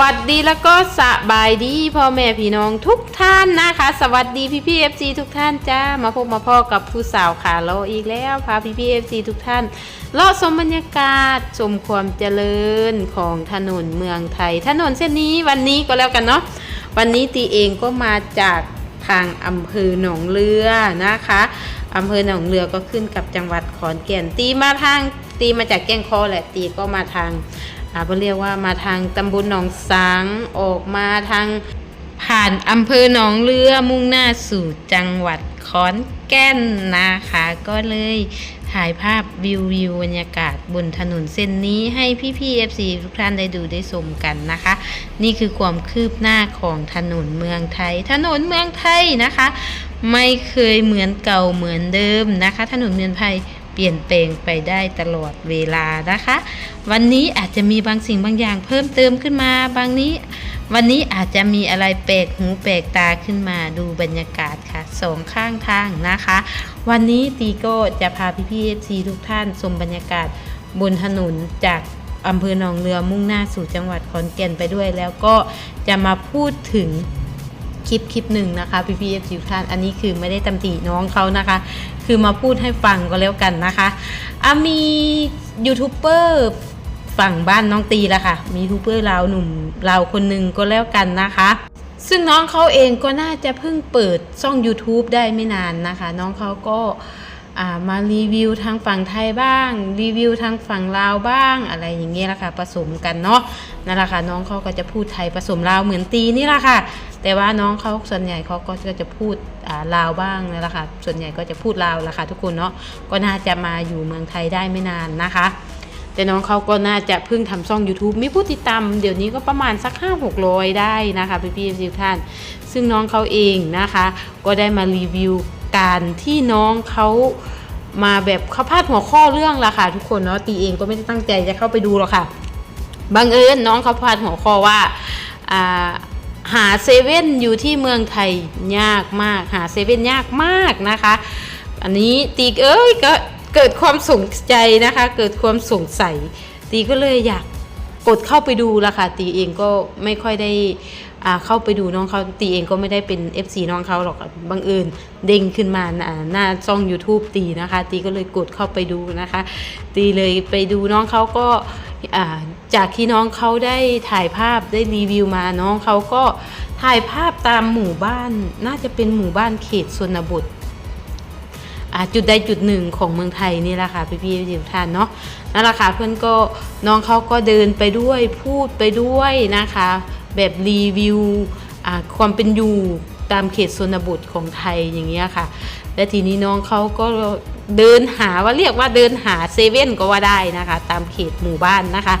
วัสดีแล้วก็สบายดีพ่อแม่พี่น้องทุกท่านนะคะ สวัสดีพี่พี่เอฟซีทุกท่านจ้ามาพบมาพ่อกับผู้สาวขาโลอีกแล้วพาพี่พี่เอฟซีทุกท่านเลาะชมบรรยากาศชมความเจริญของถนนเมืองไทย ถนนเส้นนี้วันนี้ก็แล้วกันเนาะวันนี้ตีเองก็มาจากทางอำเภอหนองเรือนะคะอำเภอหนองเรือก็ขึ้นกับจังหวัดขอนแก่นตีมาทางตีมาจากแก้งคอแหละตีก็มาทาง อ่าเขาเรียกว่ามาทางตำบลหนองสังออกมาทางผ่านอำเภอหนองเรือมุ่งหน้าสู่จังหวัดขอนแก่นนะคะ ก็เลยถ่ายภาพวิววิวบรรยากาศบนถนนเส้นนี้ให้พี่พี่ๆ FC ทุกท่านได้ดูได้ชมกันนะคะ นี่คือความคืบหน้าของถนนเมืองไทย ถนนเมืองไทยนะคะ ไม่เคยเหมือนเก่าเหมือนเดิมนะคะ ถนนเมืองไทย เปลี่ยนแปลงไปได้ตลอดเวลานะคะ วันนี้อาจจะมีบางสิ่งบางอย่างเพิ่มเติมขึ้นมา บางนี้วันนี้อาจจะมีอะไรแปลกหูแปลกตาขึ้นมาดูบรรยากาศค่ะสองข้างทางนะคะ วันนี้ตีโก็จะพาพี่พี่เอฟซีทุกท่านชมบรรยากาศบนถนนจากอำเภอหนองเรือมุ่งหน้าสู่จังหวัดขอนแก่นไปด้วย แล้วก็จะมาพูดถึง ลิปคลิปหนึ่งนะคะพี่พีเอฟทุกท่านอันนี้คือไม่ได้ตำหนิน้องเขานะคะ คือมาพูดให้ฟังก็แล้วกันนะคะอะมียูทูบเบอร์ฝั่งบ้านน้องตีละค่ะ มียูทูบเบอร์ลาวหนุ่มลาวคนหนึ่งก็แล้วกันนะคะ ซึ่งน้องเขาเองก็น่าจะเพิ่งเปิดช่อง YouTube ได้ไม่นานนะคะ น้องเขาก็ามารีวิวทางฝั่งไทยบ้าง รีวิวทางฝั่งลาวบ้างอะไรอย่างเงี้ยละค่ะผสมกันเนาะนั่นแหละค่ะน้องเขาก็จะพูดไทยผสมลาวเหมือนตีนี่แหละค่ะ แต่ว่าน้องเขาส่วนใหญ่เขาก็จะพูดลาวบ้างนั่แหละค่ะ ส่วนใหญ่ก็จะพูดลาวละค่ะทุกคนเนาะ ก็น่าจะมาอยู่เมืองไทยได้ไม่นานนะคะ แต่น้องเขาก็น่าจะเพิ่งทำช่อง YouTube มีผู้ติดตามเดี๋ยวนี้ก็ประมาณสัก 5 6 0 0 ได้นะคะพี่พี่ๆทุกท่าน ซึ่งน้องเขาเองนะคะ ก็ได้มารีวิวการที่น้องเขามาแบบเขาพลาดหัวข้อเรื่องละค่ะทุกคนเนาะตีเองก็ไม่ได้ตั้งใจจะเข้าไปดูหรอกค่ะบังเอิญน้องเขาพลาดหัวข้อว่าอ่า หาเซเว่นอยู่ที่เมืองไทยยากมาก หาเซเว่นยากมากนะคะ อันนี้ตีเอ้ยก็เกิดความสนใจนะคะ เกิดความสงสัย ตีก็เลยอยากกดเข้าไปดูละค่ะ ตีเองก็ไม่ค่อยได้อ่าเข้าไปดูน้องเขาตีเองก็ไม่ได้เป็น FC น้องเขาหรอกบังเอิญเด้งขึ้นมาหน้าช่อง YouTube ตีนะคะ ตีก็เลยกดเข้าไปดูนะคะ ตีเลยไปดูน้องเขาก็ จากที่น้องเขาได้ถ่ายภาพได้รีวิวมาน้องเขาก็ถ่ายภาพตามหมู่บ้าน น่าจะเป็นหมู่บ้านเขตชนบทอ่าจุดใดจุดหนึ่งของเมืองไทยนี่แหละค่ะพี่พี่ๆทุกท่านเนาะนั่นแหละค่ะเพื่อนก็น้องเขาก็เดินไปด้วยพูดไปด้วยนะคะ แบบรีวิวความเป็นอยู่ตามเขตชนบทของไทยอย่างเงี้ยค่ะ และทีนี้น้องเขาก็ เดินหาว่าเรียกว่าเดินหาเซเว่นก็ว่าได้นะคะ ตามเขตหมู่บ้านนะคะ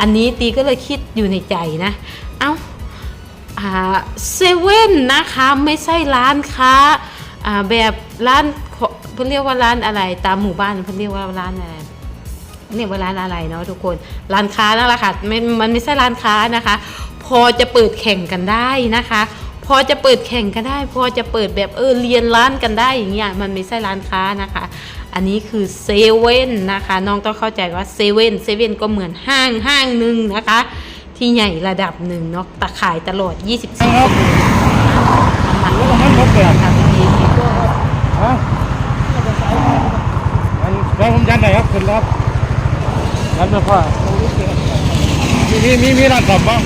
อันนี้ตีก็เลยคิดอยู่ในใจนะ เอ้าเซเว่นนะคะไม่ใช่ร้านค้าอ่าแบบร้านเพิ่นเรียกว่าร้านอะไร ตามหมู่บ้านเพิ่นเรียกว่าร้านอะไรเรียกว่าร้านอะไรเนาะทุกคน ร้านค้านั่นแหละค่ะมันไม่ใช่ร้านค้านะคะ พอจะเปิดแข่งกันได้นะคะ พอจะเปิดแข่งกันได้ พอจะเปิดแบบเออเรียนร้านกันได้อย่างเงี้ยมันไม่ใช่ร้านค้านะคะ อันนี้คือเซเว่นนะคะ น้องต้องเข้าใจว่าเซเว่นเซเว่นก็เหมือนห้างห้างหนึ่งนะคะ ที่ใหญ่ระดับหนึ่งเนาะตะขายตลอด 24ชั่วโมงมันแล้วก็มันหมดเลยทำดีก็ฮะมันแล้วผมยันไหนครับขึ้นแล้วยันไม่พอมีมีมีมีร้านสับบ้าง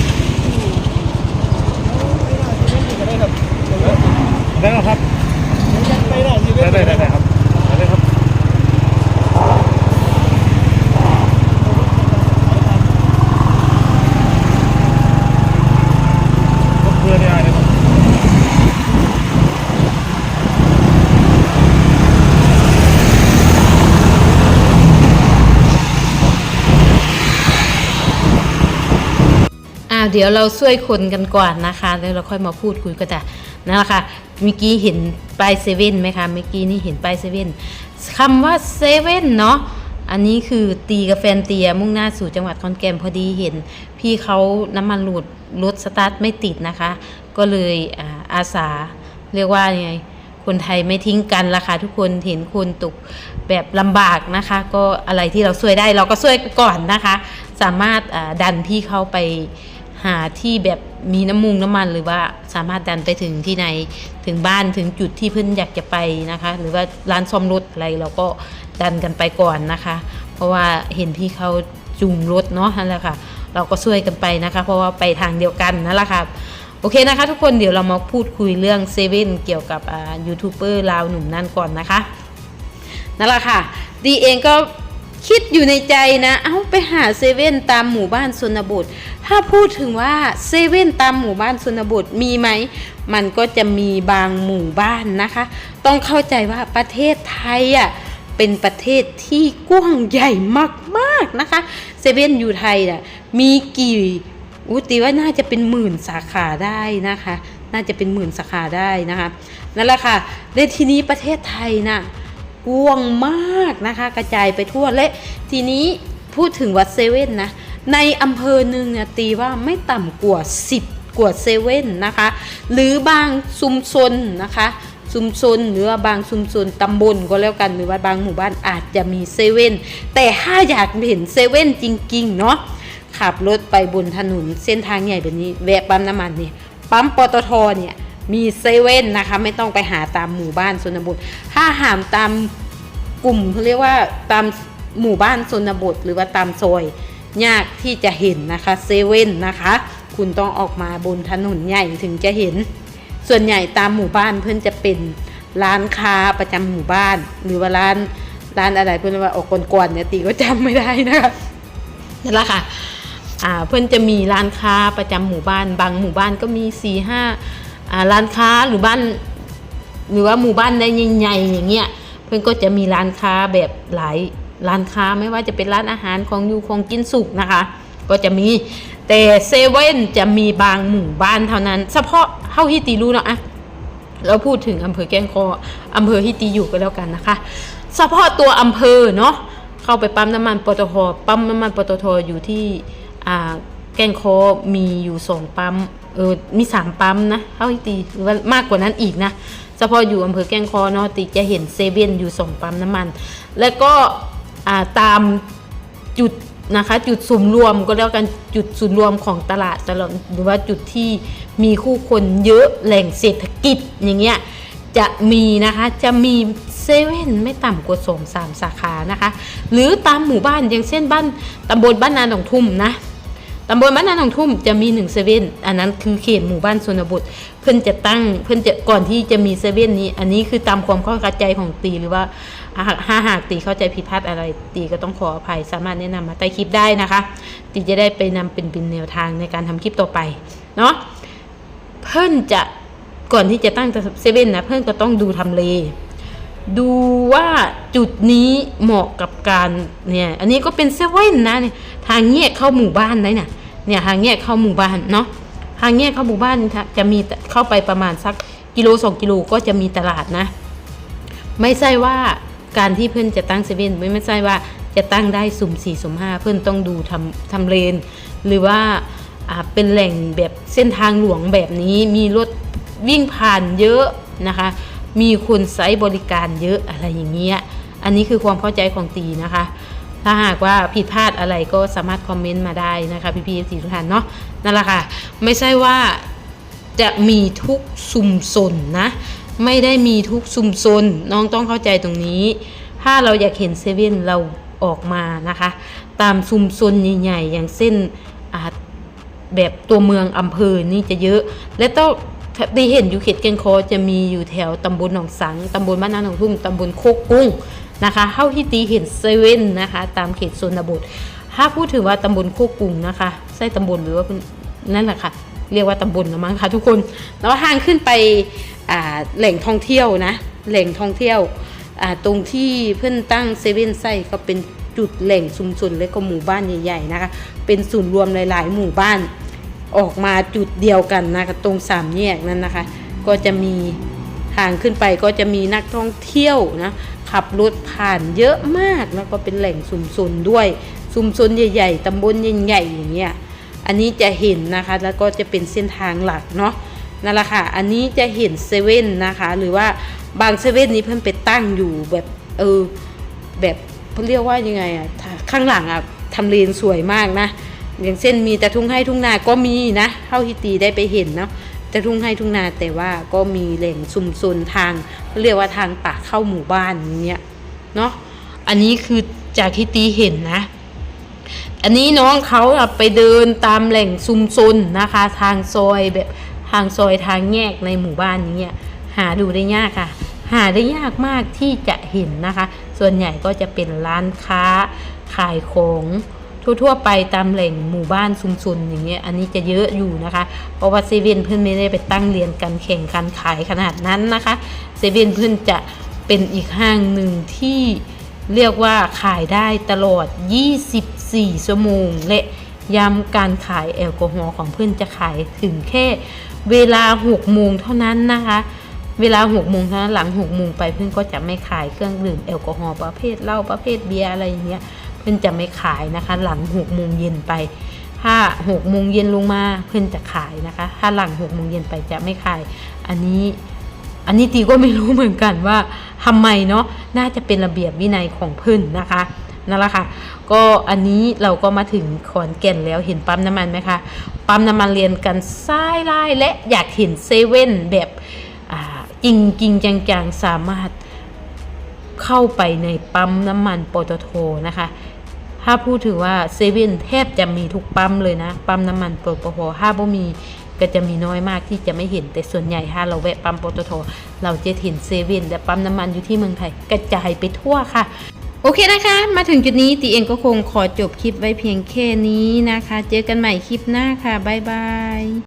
ได้แล้วครับ ได้ได้ได้ได้ครับได้เลยครับก็เพื่อนได้เลยครับ อ่า เดี๋ยวเราช่วยคนกันก่อนนะคะแล้วเราค่อยมาพูดคุยกันแต่นั่นแหละค่ะเมื่อกี้เห็นป้ายเซเว่นไหมคะเมื่อกี้นี่เห็นป้ายเซเว่นคำว่าเซเว่นเนาะอันนี้คือตีกับแฟนเตียมุ่งหน้าสู่จังหวัดขอนแก่นพอดีเห็น พี่เขาน้ำมันหลุดรถสตาร์ทไม่ติดนะคะ ก็เลยอาสาเรียกว่าไงคนไทยไม่ทิ้งกันละค่ะทุกคนเห็นคนตกแบบลำบากนะคะ ก็อะไรที่เราช่วยได้เราก็ช่วยก่อนนะคะ สามารถดันพี่เขาไป หาที่แบบมีน้ำมุงน้ำมันหรือว่าสามารถดันไปถึงที่ไหนถึงบ้านถึงจุดที่เพื่อนอยากจะไปนะคะ หรือว่าร้านซ่อมรถอะไรเราก็ดันกันไปก่อนนะคะ เพราะว่าเห็นพี่เขาจูงรถเนาะนั่นแหละค่ะ เราก็ช่วยกันไปนะคะ เพราะว่าไปทางเดียวกันนั่นแหละค่ะโอเคนะคะ ทุกคนเดี๋ยวเรามาพูดคุยเรื่องเซเว่นเกี่ยวกับอ่ายูทูบเบอร์ลาวหนุ่มนั่นก่อนนะคะนั่นแหละค่ะดีเองก็คิดอยู่ในใจนะ เอาไปหาเซเว่นตามหมู่บ้านชนบท ถ้าพูดถึงว่าเซเว่นตามหมู่บ้านชนบทมีไหม มันก็จะมีบางหมู่บ้านนะคะ ต้องเข้าใจว่าประเทศไทยอะเป็นประเทศที่กว้างใหญ่มากๆนะคะเซเว่นอยู่ไทยน่ะมีกี่อุตีว่าน่าจะเป็นหมื่นสาขาได้นะคะ น่าจะเป็นหมื่นสาขาได้นะคะนั่นแหละค่ะในทีนี้ประเทศไทยน่ะกว้างมากนะคะ กระจายไปทั่วและทีนี้พูดถึงวัดเซเว่นนะ ในอำเภอหนึ่งเนี่ยตีว่าไม่ต่ำกว่า 10 กว่าเซเว่นนะคะ หรือบางชุมชนนะคะชุมชนหรือว่าบางชุมชนตำบลก็แล้วกันหรือว่าบางหมู่บ้านอาจจะมีเซเว่นแต่ถ้าอยากเห็นเซเว่นจริงๆเนาะขับรถไปบนถนนเส้นทางใหญ่แบบนี้แวะปั๊มน้ำมันเนี่ยปั๊มปตทเนี่ยมีเซเว่นนะคะไม่ต้องไปหาตามหมู่บ้านชนบท ถ้าหามตามกลุ่มเขาเรียกว่าตามหมู่บ้านชนบทหรือว่าตามซอย ยากที่จะเห็นนะคะเซเว่นนะคะ คุณต้องออกมาบนถนนใหญ่ถึงจะเห็น ส่วนใหญ่ตามหมู่บ้านเพื่อนจะเป็นร้านค้าประจำหมู่บ้าน หรือว่าร้านร้านอะไรเพื่อนว่าออกกวนๆเนี่ยตีก็จำไม่ได้นะคะนั่นแหละค่ะอ่าเพื่อนจะมีร้านค้าประจำหมู่บ้าน บางหมู่บ้านก็มีสี่ห้าอ่าร้านค้าหรือบ้าน หรือว่าหมู่บ้านในใหญ่ๆอย่างเงี้ยเพื่อนก็จะมีร้านค้าแบบหลาย ร้านค้าไม่ว่าจะเป็นร้านอาหารของอยู่ของกินสุกนะคะ ก็จะมีแต่เซเว่นจะมีบางหมู่บ้านเท่านั้น เฉพาะเท่าที่ตีรู้เนาะอะเราพูดถึงอำเภอแกงคออำเภอที่ตีอยู่ก็แล้วกันนะคะ เฉพาะตัวอำเภอเนาะเข้าไปปั๊มน้ำมันปตทปั๊มน้ำมันปตทอยู่ที่อ่าแกงคอมีอยู่สองปั๊มเออมีสามปั๊มนะเท่าที่ตีหรือว่ามากกว่านั้นอีกนะเฉพาะอยู่อำเภอแกงคอเนาะติจะเห็นเซเว่นอยู่สองปั๊มน้ำมัน แล้วก็ ตามจุดนะคะจุดศูนย์รวมก็แล้วกันจุดศูนย์รวมของตลาดตลอดหรือว่าจุดที่มีคู่คนเยอะแหล่งเศรษฐกิจอย่างเงี้ยจะมีนะคะจะมีเซเว่นไม่ต่ำกว่าสองสามสาขานะคะ หรือตามหมู่บ้านอย่างเช่นบ้านตำบลบ้านนาหนองทุ่มนะตำบลบ้านนาหนองทุ่มจะมีหนึ่งเซเว่นอันนั้นคือเขตหมู่บ้านชนบทเพื่อนจะตั้งเพื่อนจะก่อนที่จะมีเซเว่นนี้ อันนี้คือตามความเข้าใจของตีหรือว่า หากถ้าหากตีเข้าใจผิดพลาดอะไรตีก็ต้องขออภัย สามารถแนะนำมาใต้คลิปได้นะคะ ตีจะได้ไปนำเป็นเป็นแนวทางในการทำคลิปต่อไปเนาะเพื่อนจะก่อนที่จะตั้งเซเว่นนะเพื่อนก็ต้องดูทำเล ดูว่าจุดนี้เหมาะกับการเนี่ยอันนี้ก็เป็นเซเว่นนะเนี่ยทางแยกเข้าหมู่บ้านได้น่ะเนี่ยทางแยกเข้าหมู่บ้านเนาะทางแยกเข้าหมู่บ้านจะมีเข้าไปประมาณสักกิโลสองกิโลก็จะมีตลาดนะ ไม่ใช่ว่า การที่เพื่อนจะตั้งเซเว่นไม่ไม่ใช่ว่าจะตั้งได้สุ่มสี่สุ่มห้าเพื่อนต้องดูทำทำเลน หรือว่าเป็นแหล่งแบบเส้นทางหลวงแบบนี้มีรถวิ่งผ่านเยอะนะคะ มีคนใช้บริการเยอะอะไรอย่างเงี้ยอันนี้คือความเข้าใจของตีนะคะ ถ้าหากว่าผิดพลาดอะไรก็สามารถคอมเมนต์มาได้นะคะพี่ๆสีทุกท่านเนาะนั่นแหละค่ะ ไม่ใช่ว่าจะมีทุกซุมซนนะ ไม่ได้มีทุกซุมซนน้องต้องเข้าใจตรงนี้ ถ้าเราอยากเห็นเซเว่นเราออกมานะคะ ตามซุมซนใหญ่ๆ อย่างเส้นอาแบบตัวเมืองอำเภอนี่จะเยอะ และต้องได้เห็นอยู่เขตแก่งคอจะมีอยู่แถวตำบลหนองสังตำบลบ้านนาหนองทุ่มตำบลโคกกุ้งนะคะเท่าที่ตีเห็นเซเว่นนะคะ ตามเขตโซนบทถ้าพูดถึงว่าตำบลโคกกุ้งนะคะใช่ตำบลหรือว่านั่นแหละค่ะ เรียกว่าตำบลนะมั้งคะทุกคน แล้วห่างขึ้นไปแหล่งท่องเที่ยวนะ แหล่งท่องเที่ยวตรงที่เพื่อนตั้งเซเว่นไส้ก็เป็นจุดแหล่งชุมชนและก็หมู่บ้านใหญ่ๆนะคะ เป็นศูนย์รวมหลาย ๆ หมู่บ้านออกมาจุดเดียวกันนะคะตรงสามแยกนั้นนะคะ ก็จะมีทางขึ้นไปก็จะมีนักท่องเที่ยวนะขับรถผ่านเยอะมากแล้วก็เป็นแหล่งชุมชนด้วยชุมชนใหญ่ ๆตำบลใหญ่ๆอย่างเงี้ย อันนี้จะเห็นนะคะแล้วก็จะเป็นเส้นทางหลักเนาะนั่นแหละค่ะ อันนี้จะเห็นเซเว่นนะคะ หรือว่าบางเซเว่นนี้เพิ่นไปตั้งอยู่แบบเออแบบเขาเรียกว่ายังไงอะข้างหลังอะทำเลนสวยมากนะ อย่างเช่นมีแต่ทุ่งไร่ทุ่งนาก็มีนะเท่าที่ตีได้ไปเห็นเนาะแต่ทุ่งไร่ทุ่งนาแต่ว่าก็มีแหล่งชุมชนทางเรียกว่าทางปากเข้าหมู่บ้านเนี้ยเนาะอันนี้คือจากที่ตีเห็นนะ อันนี้น้องเขาไปเดินตามแหล่งชุมชนนะคะ ทางซอยแบบทางซอยทางแยกในหมู่บ้านนี้หาดูได้ยากค่ะ หาได้ยากมากที่จะเห็นนะคะ ส่วนใหญ่ก็จะเป็นร้านค้าขายของทั่วๆไปตามแหล่งหมู่บ้านชุมชนอย่างเงี้ยอันนี้จะเยอะอยู่นะคะ เพราะว่าเซเว่นเพื่อนไม่ได้ไปตั้งเรียนกันแข่งกันขายขนาดนั้นนะคะเซเว่นเพื่อนจะเป็นอีกห้างหนึ่งที่ เรียกว่าขายได้ตลอด 24 ชั่วโมง และย้ำการขายแอลกอฮอล์ของเพื่อนจะขายถึงแค่เวลา 6 โมงเท่านั้นนะคะ เวลา 6 โมงเท่านั้นหลัง 6 โมงไปเพื่อนก็จะไม่ขายเครื่องดื่มแอลกอฮอล์ประเภทเหล้าประเภทเบียร์อะไรอย่างเงี้ยเพื่อนจะไม่ขายนะคะ หลัง 6 โมงเย็นไป ถ้า 6 โมงเย็นลงมาเพื่อนจะขายนะคะ ถ้าหลัง 6 โมงเย็นไปจะไม่ขาย อันนี้ อันนี้ตีก็ไม่รู้เหมือนกันว่าทำไมเนาะน่าจะเป็นระเบียบวินัยของเพิ่นนะคะนั่นแหละค่ะ ก็อันนี้เราก็มาถึงขอนแก่นแล้วเห็นปั๊มน้ำมันไหมคะปั๊มน้ำมันเรียนกันซ้ายไล่และอยากเห็นเซเว่นแบบอ่าจริงจริงจังจังๆสามารถเข้าไปในปั๊มน้ำมันปตทนะคะ ถ้าพูดถึงว่าเซเว่นแทบจะมีทุกปั๊มเลยนะ ปั๊มน้ำมันปตทถ้าบ่มี ก็จะมีน้อยมากที่จะไม่เห็นแต่ส่วนใหญ่ถ้าเราแวะปั๊มปตทเราจะเห็นเซเว่นและปั๊มน้ำมันอยู่ที่เมืองไทยกระจายไปทั่วค่ะโอเคนะคะ มาถึงจุดนี้ตีเองก็คงขอจบคลิปไว้เพียงแค่นี้นะคะ เจอกันใหม่คลิปหน้าค่ะ บ๊ายบาย